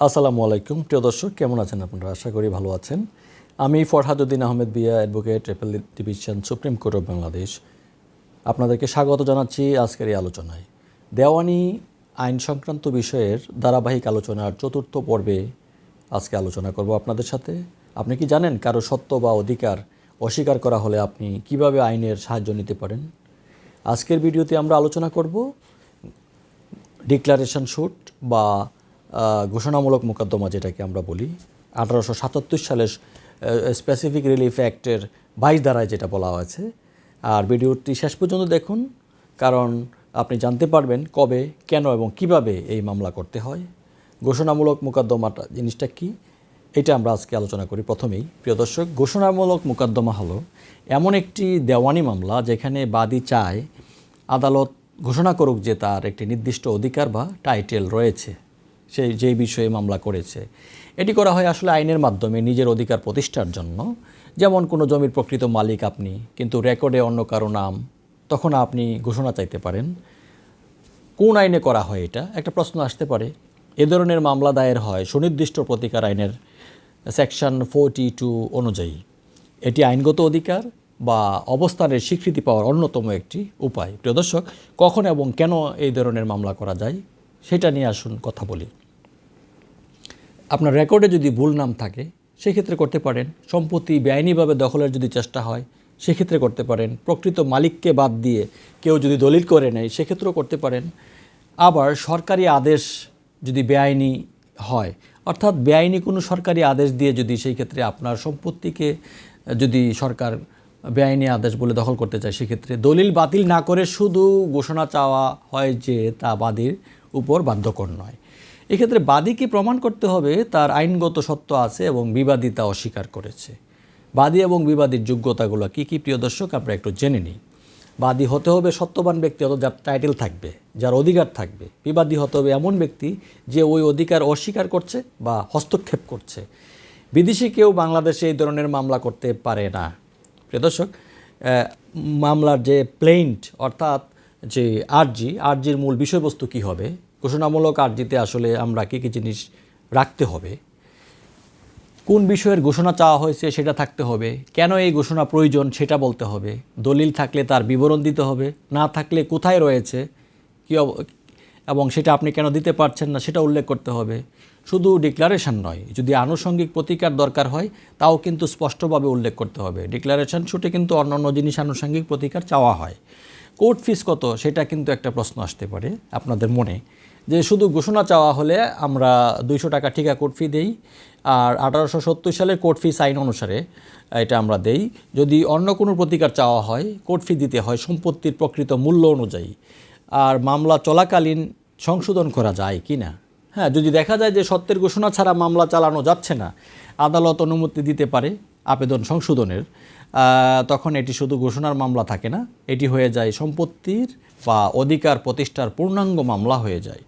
আসসালামু আলাইকুম। প্রিয় দর্শক, কেমন আছেন আপনারা? আশা করি ভালো আছেন। আমি ফরহাদুদ্দিন আহমেদ বিয়া advocate triple division, supreme court of Bangladesh. আপনাদেরকে স্বাগত জানাচ্ছি আজকের এই আলোচনায়। দেওয়ানি আইন সংক্রান্ত বিষয়ের ধারাবাহিক আলোচনার চতুর্থ পর্বে আজকে আলোচনা করব আপনাদের সাথে। আপনি কি জানেন কারও সত্য বা অধিকার অস্বীকার করা হলে আপনি কীভাবে আইনের সাহায্য নিতে পারেন? আজকের ভিডিওতে আমরা আলোচনা করব ডিক্লারেশন শুট বা ঘোষণামূলক মোকদ্দমা যেটাকে আমরা বলি, আঠারোশো সাতাত্তর সালের স্পেসিফিক রিলিফ অ্যাক্টের বাইশ ধারায় যেটা বলা হয়েছে। আর ভিডিওটি শেষ পর্যন্ত দেখুন, কারণ আপনি জানতে পারবেন কবে, কেন এবং কীভাবে এই মামলা করতে হয়। ঘোষণামূলক মোকদ্দমাটা জিনিসটা কি, এটা আমরা আজকে আলোচনা করি প্রথমেই। প্রিয় দর্শক, ঘোষণামূলক মোকদ্দমা হলো এমন একটি দেওয়ানি মামলা যেখানে বাদী চায় আদালত ঘোষণা করুক যে তার একটি নির্দিষ্ট অধিকার বা টাইটেল রয়েছে। সেই যেই বিষয়ে মামলা করেছে। এটি করা হয় আসলে আইনের মাধ্যমে নিজের অধিকার প্রতিষ্ঠার জন্য। যেমন কোনো জমির প্রকৃত মালিক আপনি, কিন্তু রেকর্ডে অন্য কারও নাম, তখন আপনি ঘোষণা চাইতে পারেন। কোন আইনে করা হয় এটা? একটা প্রশ্ন আসতে পারে। এ ধরনের মামলা দায়ের হয় সুনির্দিষ্ট প্রতিকার আইনের সেকশন ফোরটি টু অনুযায়ী। এটি আইনগত অধিকার বা অবস্থানের স্বীকৃতি পাওয়ার অন্যতম একটি উপায়। প্রিয় দর্শক, কখন এবং কেন এই ধরনের মামলা করা যায়, সেটা নিয়ে আসুন কথা বলি। আপনার রেকর্ডে যদি ভুল নাম থাকে, সেক্ষেত্রে করতে পারেন। সম্পত্তি বেআইনিভাবে দখলের যদি চেষ্টা হয়, সেক্ষেত্রে করতে পারেন। প্রকৃত মালিককে বাদ দিয়ে কেউ যদি দলিল করে নেয়, সেক্ষেত্রেও করতে পারেন। আবার সরকারি আদেশ যদি বেআইনি হয়, অর্থাৎ বেআইনি কোনো সরকারি আদেশ দিয়ে যদি সেই ক্ষেত্রে আপনার সম্পত্তিকে যদি সরকার বেআইনি আদেশ বলে দখল করতে চায়, সেক্ষেত্রে দলিল বাতিল না করে শুধু ঘোষণা চাওয়া হয় যে তা বাদীর উপর বাধ্যকর নয়। এক্ষেত্রে বাদীকে প্রমাণ করতে হবে? তার আইনগত সত্য আছে এবং বিবাদী তা অস্বীকার করেছে। বাদী এবং বিবাদীর যোগ্যতাগুলো কী কী, প্রিয় দর্শক? আমরা একটু জেনে নিই। বাদী হতে হবে সত্যবান ব্যক্তি অত যার টাইটেল থাকবে, যার অধিকার থাকবে। বিবাদী হতে হবে এমন ব্যক্তি যে ওই অধিকার অস্বীকার করছে বা হস্তক্ষেপ করছে। বিদেশি কেউ বাংলাদেশে এই ধরনের মামলা করতে পারে না। প্রিয় দর্শক মামলার যে প্লেইন্ট অর্থাৎ যে আরজি, আরজির মূল বিষয়বস্তু কি হবে? ঘোষণামূলক আরজিতে আসলে আমরা কী কী জিনিস রাখতে হবে? কোন বিষয়ের ঘোষণা চাওয়া হয়েছে সেটা থাকতে হবে? কেন এই ঘোষণা প্রয়োজন সেটা বলতে হবে? দলিল থাকলে তার বিবরণ দিতে হবে, না থাকলে কোথায় রয়েছে? কী এবং সেটা আপনি কেন দিতে পারছেন না সেটা উল্লেখ করতে হবে। শুধু ডিক্লারেশন নয়, যদি আনুষঙ্গিক প্রতিকার দরকার হয়, তাও কিন্তু স্পষ্টভাবে উল্লেখ করতে হবে। ডিক্লারেশন ছুটে কিন্তু অন্যান্য জিনিস আনুষঙ্গিক প্রতিকার চাওয়া হয়। কোর্ট ফিস কত সেটা কিন্তু একটা প্রশ্ন আসতে পারে আপনাদের মনে। যে শুধু ঘোষণা চাওয়া হলে আমরা দুইশো টাকা ঠিকা কোর্ট ফি দেই, আর আঠারোশো সত্তর সালের কোর্ট ফি সাইন অনুসারে এটা আমরা দেই। যদি অন্য কোনো প্রতিকার চাওয়া হয় কোর্ট ফি দিতে হয় সম্পত্তির প্রকৃত মূল্য অনুযায়ী। আর মামলা চলাকালীন সংশোধন করা যায় কি না? হ্যাঁ যদি দেখা যায় যে সত্যের ঘোষণা ছাড়া মামলা চালানো যাচ্ছে না, আদালত অনুমতি দিতে পারে আবেদন সংশোধনের। তখন এটি শুধু ঘোষণার মামলা থাকে না, এটি হয়ে যায় সম্পত্তির বা অধিকার প্রতিষ্ঠার পূর্ণাঙ্গ মামলা হয়ে যায়।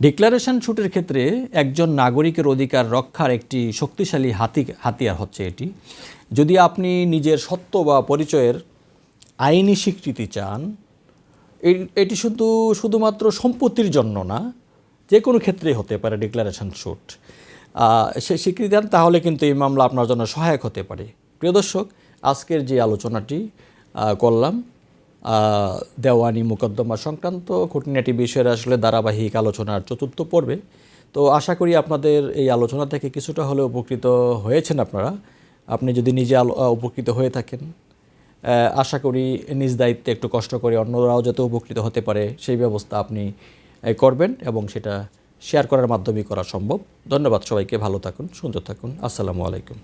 ডিক্লারেশন ছুটের ক্ষেত্রে একজন নাগরিকের অধিকার রক্ষার একটি শক্তিশালী হাতি, হাতিয়ার হচ্ছে এটি। যদি আপনি নিজের সত্য বা পরিচয়ের আইনি স্বীকৃতি চান এটি শুধু, শুধুমাত্র সম্পত্তির জন্য না, যে কোনো ক্ষেত্রেই হতে পারে ডিক্লারেশন শুট সে স্বীকৃতি দেন, তাহলে কিন্তু এই মামলা আপনার জন্য সহায়ক হতে পারে। প্রিয় দর্শক, আজকের যে আলোচনাটি করলাম দেওয়ানি মোকদ্দমা সংক্রান্ত খুঁটিনাটি বিষয়ের আসলে ধারাবাহিক আলোচনার চতুর্থ পর্বে। তো আশা করি আপনাদের এই আলোচনা থেকে কিছুটা হলেও উপকৃত হয়েছেন আপনারা। আপনি যদি নিজে উপকৃত হয়ে থাকেন আশা করি নিজ দায়িত্বে একটু কষ্ট করে অন্যরাও যাতে উপকৃত হতে পারে, সেই ব্যবস্থা আপনি করবেন এবং সেটা শেয়ার করার মাধ্যমেই করা সম্ভব। ধন্যবাদ সবাইকে, ভালো থাকুন, সুন্দর থাকুন। আসসালামু আলাইকুম।